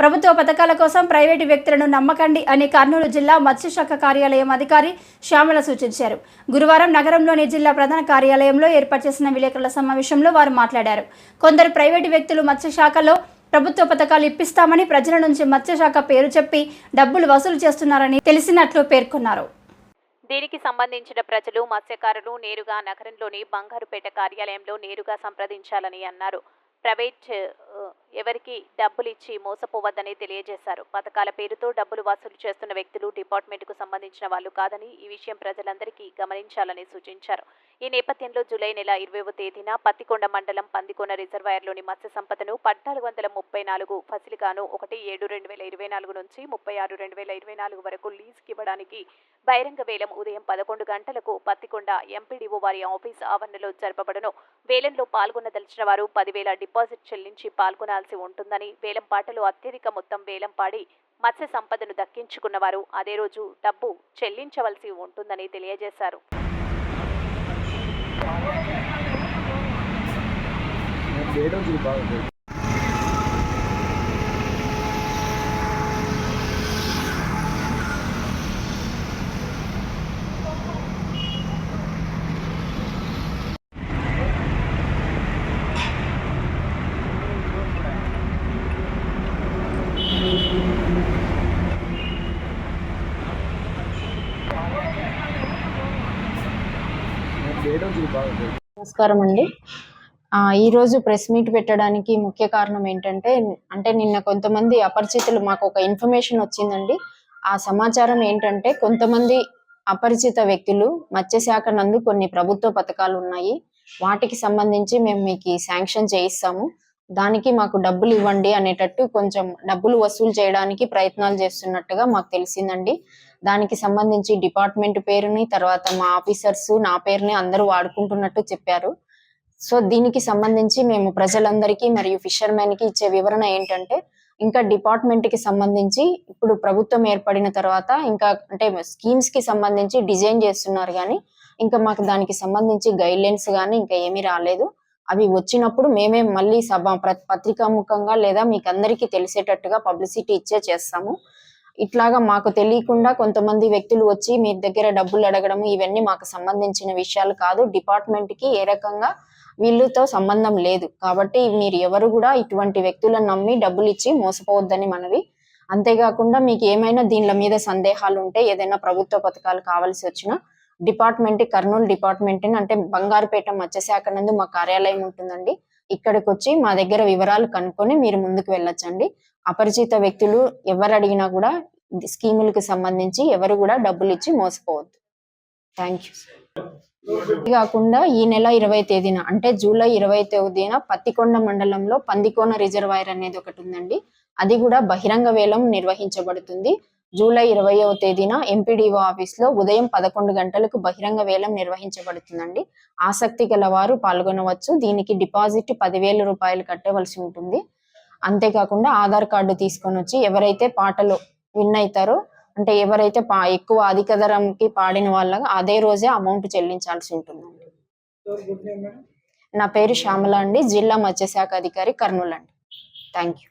ప్రభుత్వ పథకాల కోసం ప్రైవేటు వ్యక్తులను నమ్మకండి అని కర్నూలు జిల్లా మత్స్యశాఖ కార్యాలయం అధికారి శ్యామల సూచించారు. గురువారం నగరంలోని జిల్లా ప్రధాన కార్యాలయంలో ఏర్పాటు చేసిన విలేకరుల సమావేశంలో వారు మాట్లాడారు. కొందరు ప్రైవేటు వ్యక్తులు మత్స్యశాఖలో ప్రభుత్వ పథకాలు ఇప్పిస్తామని ప్రజల నుంచి మత్స్యశాఖ పేరు చెప్పి డబ్బులు వసూలు చేస్తున్నారని తెలిసినట్లు పేర్కొన్నారు. దీనికి సంబంధించిన ప్రజలు మత్స్యకారులు నేరుగా నగరంలోని బంగారుపేట కార్యాలయంలో నేరుగా సంప్రదించాలని అన్నారు. ప్రైవేట్ ఎవరికి డబ్బులు ఇచ్చి మోసపోవద్దని తెలియజేశారు. పథకాల పేరుతో డబ్బులు వసూలు చేస్తున్న వ్యక్తులు డిపార్ట్మెంట్కు సంబంధించిన వాళ్ళు కాదని ఈ విషయం ప్రజలందరికీ గమనించాలని సూచించారు. ఈ నేపథ్యంలో జూలై నెల ఇరవైవ తేదీన పత్తికొండ మండలం పందికొండ రిజర్వాయర్లోని మత్స్య సంపదను పద్నాలుగు వందల ముప్పై నాలుగు ఫసిలిగాను ఒకటి ఏడు రెండు వేల ఇరవై నాలుగు నుంచి ముప్పై ఆరు రెండు వేల ఇరవై నాలుగు వరకు లీజుకి ఇవ్వడానికి బహిరంగ వేలం ఉదయం పదకొండు గంటలకు పత్తికొండ ఎంపీడీఓ వారి ఆఫీస్ ఆవరణలో జరపబడను. వేలంలో పాల్గొనదలిచిన వారు పదివేల డిపాజిట్ చెల్లించి పాల్గొనాల్సి ఉంటుందని వేలం పాటలో అత్యధిక మొత్తం వేలం పాడి మత్స్య సంపదను దక్కించుకున్నవారు అదే రోజు డబ్బు చెల్లించవలసి ఉంటుందని తెలియజేశారు. చేయడం బాగుంది నమస్కారం అండి ఈరోజు ప్రెస్ మీట్ పెట్టడానికి ముఖ్య కారణం ఏంటంటే అంటే నిన్న కొంతమంది అపరిచితులు మాకు ఒక ఇన్ఫర్మేషన్ వచ్చిందండి. ఆ సమాచారం ఏంటంటే కొంతమంది అపరిచిత వ్యక్తులు మత్స్యశాఖ నందు కొన్ని ప్రభుత్వ పథకాలు ఉన్నాయి. వాటికి సంబంధించి మేము మీకు శాంక్షన్ చేయిస్తాము. దానికి మాకు డబ్బులు ఇవ్వండి అనేటట్టు కొంచెం డబ్బులు వసూలు చేయడానికి ప్రయత్నాలు చేస్తున్నట్టుగా మాకు తెలిసిందండి. దానికి సంబంధించి డిపార్ట్మెంట్ పేరుని తర్వాత మా ఆఫీసర్స్ నా పేరుని అందరూ వాడుకుంటున్నట్టు చెప్పారు. సో దీనికి సంబంధించి మేము ప్రజలందరికీ మరియు ఫిషర్మెన్కి ఇచ్చే వివరణ ఏంటంటే ఇంకా డిపార్ట్మెంట్కి సంబంధించి ఇప్పుడు ప్రభుత్వం ఏర్పడిన తర్వాత ఇంకా అంటే స్కీమ్స్కి సంబంధించి డిజైన్ చేస్తున్నారు కానీ ఇంకా మాకు దానికి సంబంధించి గైడ్ లైన్స్ కానీ ఇంకా ఏమీ రాలేదు. అవి వచ్చినప్పుడు మేమే మళ్ళీ సభ పత్రికాముఖంగా లేదా మీకు అందరికీ తెలిసేటట్టుగా పబ్లిసిటీ ఇచ్చే చేస్తాము. ఇట్లాగా మాకు తెలియకుండా కొంతమంది వ్యక్తులు వచ్చి మీ దగ్గర డబ్బులు అడగడం ఇవన్నీ మాకు సంబంధించిన విషయాలు కాదు. డిపార్ట్మెంట్కి ఏ రకంగా వీళ్ళతో సంబంధం లేదు. కాబట్టి మీరు ఎవరు కూడా ఇటువంటి వ్యక్తులను నమ్మి డబ్బులు ఇచ్చి మోసపోవద్దని మనవి. అంతేకాకుండా మీకు ఏమైనా దీనిల మీద సందేహాలు ఉంటే ఏదైనా ప్రభుత్వ పథకాలు కావాల్సి వచ్చినా డిపార్ట్మెంట్ కర్నూలు డిపార్ట్మెంట్ అంటే బంగారుపేట మత్స్యశాఖ నందు మా కార్యాలయం ఉంటుందండి. ఇక్కడికి వచ్చి మా దగ్గర వివరాలు కనుక్కొని మీరు ముందుకు వెళ్ళొచ్చండి. అపరిచిత వ్యక్తులు ఎవరు అడిగినా కూడా స్కీములకు సంబంధించి ఎవరు కూడా డబ్బులు ఇచ్చి మోసపోవద్దు. Thank you. కాకుండా ఈ నెల ఇరవై తేదీన అంటే జూలై ఇరవై తేదీన పత్తికొండ మండలంలో పందికోన రిజర్వాయర్ అనేది ఒకటి ఉందండి. అది కూడా బహిరంగ వేలం నిర్వహించబడుతుంది. జూలై ఇరవయవ తేదీన ఎంపీడీఓ ఆఫీస్లో ఉదయం పదకొండు గంటలకు బహిరంగ వేలం నిర్వహించబడుతుందండి. ఆసక్తి గల వారు పాల్గొనవచ్చు. దీనికి డిపాజిట్ పదివేల రూపాయలు కట్టవలసి ఉంటుంది. అంతేకాకుండా ఆధార్ కార్డు తీసుకొని వచ్చి ఎవరైతే పాటలు విన్ అవుతారో అంటే ఎవరైతే పా ఎక్కువ అధిక ధరంకి పాడిన వాళ్ళ అదే రోజే అమౌంట్ చెల్లించాల్సి ఉంటుందండి. నా పేరు శ్యామల అండి. జిల్లా మత్స్యశాఖ అధికారి కర్నూలు అండి థ్యాంక్ యూ